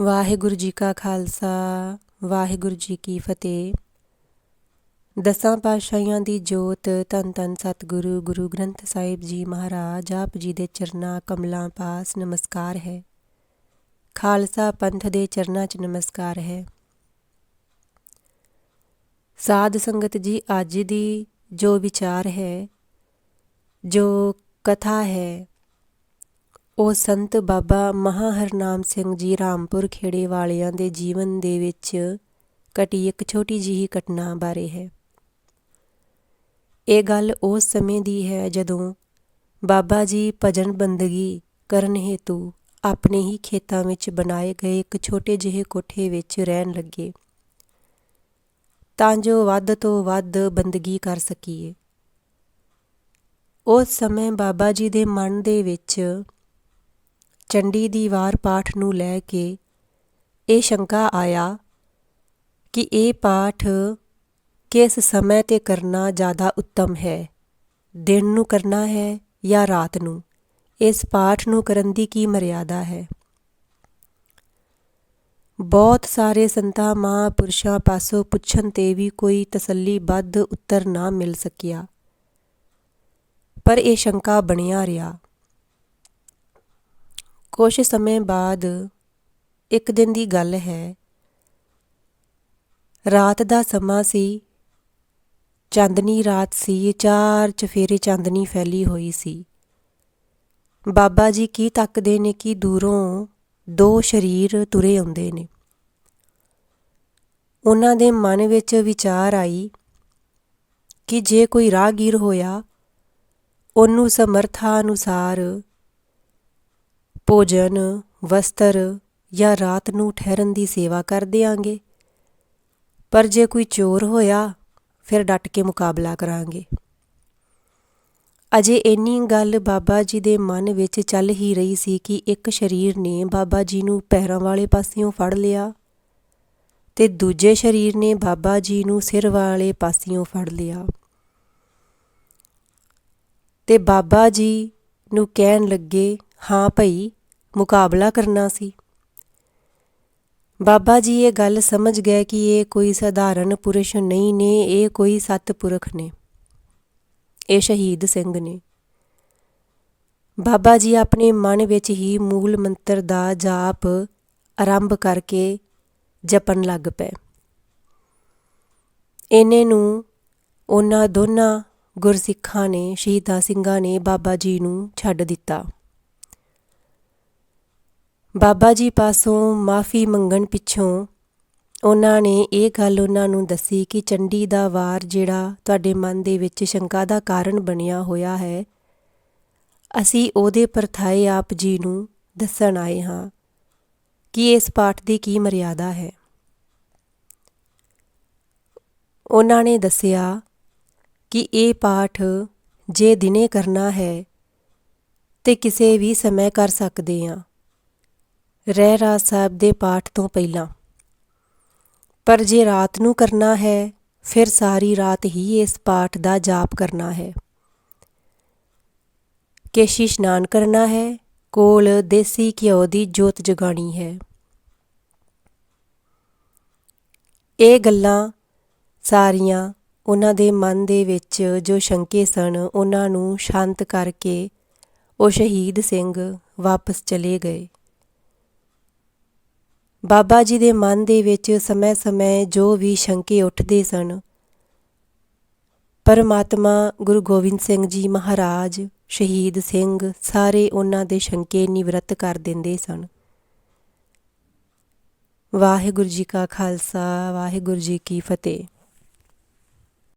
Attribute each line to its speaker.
Speaker 1: ਵਾਹਿਗੁਰੂ ਜੀ ਕਾ ਖਾਲਸਾ, ਵਾਹਿਗੁਰੂ ਜੀ ਕੀ ਫਤਿਹ। ਦਸਾਂ ਪਾਤਸ਼ਾਹੀਆਂ ਦੀ ਜੋਤ ਤਨ ਤਨ ਸਤਿਗੁਰੂ, ਗੁਰੂ ਗ੍ਰੰਥ ਸਾਹਿਬ ਜੀ ਮਹਾਰਾਜ, ਆਪ ਜੀ ਦੇ ਚਰਨਾਂ ਕਮਲਾਂ ਪਾਸ ਨਮਸਕਾਰ ਹੈ। ਖਾਲਸਾ ਪੰਥ ਦੇ ਚਰਨਾਂ 'ਚ ਨਮਸਕਾਰ ਹੈ। ਸਾਧ ਸੰਗਤ ਜੀ, ਅੱਜ ਦੀ ਜੋ ਵਿਚਾਰ ਹੈ, ਜੋ ਕਥਾ ਹੈ ਉਹ ਸੰਤ ਬਾਬਾ ਮਹਾ ਹਰਨਾਮ ਸਿੰਘ ਜੀ ਰਾਮਪੁਰ ਖੇੜੇ ਵਾਲਿਆਂ ਦੇ ਜੀਵਨ ਦੇ ਵਿੱਚ ਘਟੀ ਇੱਕ ਛੋਟੀ ਜਿਹੀ ਘਟਨਾ ਬਾਰੇ ਹੈ। ਇਹ ਗੱਲ ਉਸ ਸਮੇਂ ਦੀ ਹੈ ਜਦੋਂ ਬਾਬਾ ਜੀ ਭਜਨ ਬੰਦਗੀ ਕਰਨ ਹੇਤੂ ਆਪਣੇ ਹੀ ਖੇਤਾਂ ਵਿੱਚ ਬਣਾਏ ਗਏ ਇੱਕ ਛੋਟੇ ਜਿਹੇ ਕੋਠੇ ਵਿੱਚ ਰਹਿਣ ਲੱਗੇ। ਤਾਂ ਜੋ ਵੱਧ ਤੋਂ ਵੱਧ ਬੰਦਗੀ ਕਰ ਸਕੀਏ। ਉਸ ਸਮੇਂ ਬਾਬਾ ਜੀ ਦੇ ਮਨ ਦੇ ਵਿੱਚ ਚੰਡੀ ਦੀ ਵਾਰ ਪਾਠ ਨੂੰ ਲੈ ਕੇ ਇਹ ਸ਼ੰਕਾ ਆਇਆ ਕਿ ਇਹ ਪਾਠ ਕਿਸ ਸਮੇਂ ਤੇ ਕਰਨਾ ਜ਼ਿਆਦਾ ਉੱਤਮ ਹੈ? ਦਿਨ ਨੂੰ ਕਰਨਾ ਹੈ ਜਾਂ ਰਾਤ ਨੂੰ? ਇਸ ਪਾਠ ਨੂੰ ਕਰਨ ਦੀ ਕੀ ਮਰਿਆਦਾ ਹੈ? ਬਹੁਤ ਸਾਰੇ ਸੰਤਾਂ ਮਹਾਂਪੁਰਸ਼ਾਂ ਪਾਸੋਂ ਪੁੱਛਣ ਤੇ ਵੀ ਕੋਈ ਤਸੱਲੀਬੱਧ ਉੱਤਰ ਨਾ ਮਿਲ ਸਕਿਆ। ਪਰ ਇਹ ਸ਼ੰਕਾ ਬਣਿਆ ਰਿਹਾ। ਕੁਝ ਸਮੇਂ ਬਾਅਦ ਇੱਕ ਦਿਨ ਦੀ ਗੱਲ ਹੈ। ਰਾਤ ਦਾ ਸਮਾਂ ਸੀ। ਚਾਂਦਨੀ ਰਾਤ ਸੀ। ਚਾਰ ਚਫੇਰੇ ਚਾਂਦਨੀ ਫੈਲੀ ਹੋਈ ਸੀ। ਬਾਬਾ ਜੀ ਕੀ ਤੱਕਦੇ ਨੇ ਕਿ ਦੂਰੋਂ ਦੋ ਸ਼ਰੀਰ ਤੁਰੇ ਆਉਂਦੇ ਨੇ। ਉਹਨਾਂ ਦੇ ਮਨ ਵਿੱਚ ਵਿਚਾਰ ਆਈ ਕਿ ਜੇ ਕੋਈ ਰਾਹਗੀਰ ਹੋਇਆ, ਉਹਨੂੰ ਸਮਰਥਾ ਅਨੁਸਾਰ ਭੋਜਨ, ਵਸਤਰ ਜਾਂ ਰਾਤ ਨੂੰ ਠਹਿਰਨ ਦੀ ਸੇਵਾ ਕਰ ਦਿਆਂਗੇ। ਪਰ ਜੇ ਕੋਈ ਚੋਰ ਹੋਇਆ, ਫਿਰ ਡਟ ਕੇ ਮੁਕਾਬਲਾ ਕਰਾਂਗੇ। ਅਜੇ ਇੰਨੀ ਗੱਲ ਬਾਬਾ ਜੀ ਦੇ ਮਨ ਵਿੱਚ ਚੱਲ ਹੀ ਰਹੀ ਸੀ ਕਿ ਇੱਕ ਸ਼ਰੀਰ ਨੇ ਬਾਬਾ ਜੀ ਨੂੰ ਪੈਰਾਂ ਵਾਲੇ ਪਾਸਿਓਂ ਫੜ ਲਿਆ ਤੇ ਦੂਜੇ ਸ਼ਰੀਰ ਨੇ ਬਾਬਾ ਜੀ ਨੂੰ ਸਿਰ ਵਾਲੇ ਪਾਸਿਓਂ ਫੜ ਲਿਆ। ਤੇ ਬਾਬਾ ਜੀ ਨੂੰ ਕਹਿਣ ਲੱਗੇ, ਹਾਂ ਭਈ ਮੁਕਾਬਲਾ ਕਰਨਾ ਸੀ। ਬਾਬਾ ਜੀ ਇਹ ਗੱਲ ਸਮਝ ਗਏ ਕਿ ਇਹ ਕੋਈ ਸਧਾਰਨ ਪੁਰਸ਼ ਨਹੀਂ ਨੇ, ਇਹ ਕੋਈ ਸਤਪੁਰਖ ਨੇ। ਇਹ ਸ਼ਹੀਦ ਸਿੰਘ ਨੇ। ਬਾਬਾ ਜੀ ਆਪਣੇ ਮਨ ਵਿੱਚ ਹੀ ਮੂਲ ਮੰਤਰ ਦਾ ਜਾਪ ਆਰੰਭ ਕਰਕੇ ਜਪਣ ਲੱਗ ਪਏ। ਇਹਨੇ ਨੂੰ ਉਹਨਾਂ ਦੋਨਾਂ ਗੁਰਸਿੱਖਾਂ ਨੇ, ਸ਼ਹੀਦਾਂ ਸਿੰਘਾਂ ਨੇ ਬਾਬਾ ਜੀ ਨੂੰ ਛੱਡ ਦਿੱਤਾ। ਬਾਬਾ ਜੀ ਪਾਸੋਂ ਮਾਫੀ ਮੰਗਣ ਪਿੱਛੋਂ ਉਹਨਾਂ ਨੇ ਇਹ ਗੱਲ ਉਹਨਾਂ ਨੂੰ ਦੱਸੀ ਕਿ ਚੰਡੀ ਦਾ ਵਾਰ ਜਿਹੜਾ ਤੁਹਾਡੇ ਮਨ ਦੇ ਵਿੱਚ ਸ਼ੰਕਾ ਦਾ ਕਾਰਨ ਬਣਿਆ ਹੋਇਆ ਹੈ, ਅਸੀਂ ਉਹਦੇ ਪਰਥਾਏ ਆਪ ਜੀ ਨੂੰ ਦੱਸਣ ਆਏ ਹਾਂ ਕਿ ਇਸ ਪਾਠ ਦੀ ਕੀ ਮਰਿਆਦਾ ਹੈ। ਉਹਨਾਂ ਨੇ ਦੱਸਿਆ ਕਿ ਇਹ ਪਾਠ ਜੇ ਦਿਨੇ ਕਰਨਾ ਹੈ ਤੇ ਕਿਸੇ ਵੀ ਸਮੇਂ ਕਰ ਸਕਦੇ ਹਾਂ। ਰਹਿ ਰਾਜ ਸਾਹਿਬ ਦੇ ਪਾਠ ਤੋਂ ਪਹਿਲਾਂ। ਪਰ ਜੇ ਰਾਤ ਨੂੰ ਕਰਨਾ ਹੈ, ਫਿਰ ਸਾਰੀ ਰਾਤ ਹੀ ਇਸ ਪਾਠ ਦਾ ਜਾਪ ਕਰਨਾ ਹੈ। ਕੇਸ਼ੀ ਇਸ਼ਨਾਨ ਕਰਨਾ ਹੈ, ਕੋਲ ਦੇਸੀ ਘਿਓ ਦੀ ਜੋਤ ਜਗਾਣੀ ਹੈ। ਇਹ ਗੱਲਾਂ ਸਾਰੀਆਂ ਉਹਨਾਂ ਦੇ ਮਨ ਦੇ ਵਿੱਚ ਜੋ ਸ਼ੰਕੇ ਸਨ, ਉਹਨਾਂ ਨੂੰ ਸ਼ਾਂਤ ਕਰਕੇ ਉਹ ਸ਼ਹੀਦ ਸਿੰਘ ਵਾਪਸ ਚਲੇ ਗਏ। ਬਾਬਾ ਜੀ ਦੇ ਮਨ ਦੇ ਵਿੱਚ ਸਮੇਂ-ਸਮੇਂ ਜੋ ਵੀ ਸ਼ੰਕੇ ਉੱਠਦੇ ਸਨ। ਪਰਮਾਤਮਾ ਗੁਰੂ ਗੋਬਿੰਦ ਸਿੰਘ ਜੀ ਮਹਾਰਾਜ, ਸ਼ਹੀਦ ਸਿੰਘ ਸਾਰੇ ਉਹਨਾਂ ਦੇ ਸ਼ੰਕੇ ਨਿਵਰਤ ਕਰ ਦਿੰਦੇ ਸਨ। ਵਾਹਿਗੁਰੂ ਜੀ ਕਾ ਖਾਲਸਾ, ਵਾਹਿਗੁਰੂ ਜੀ ਕੀ ਫਤਿਹ।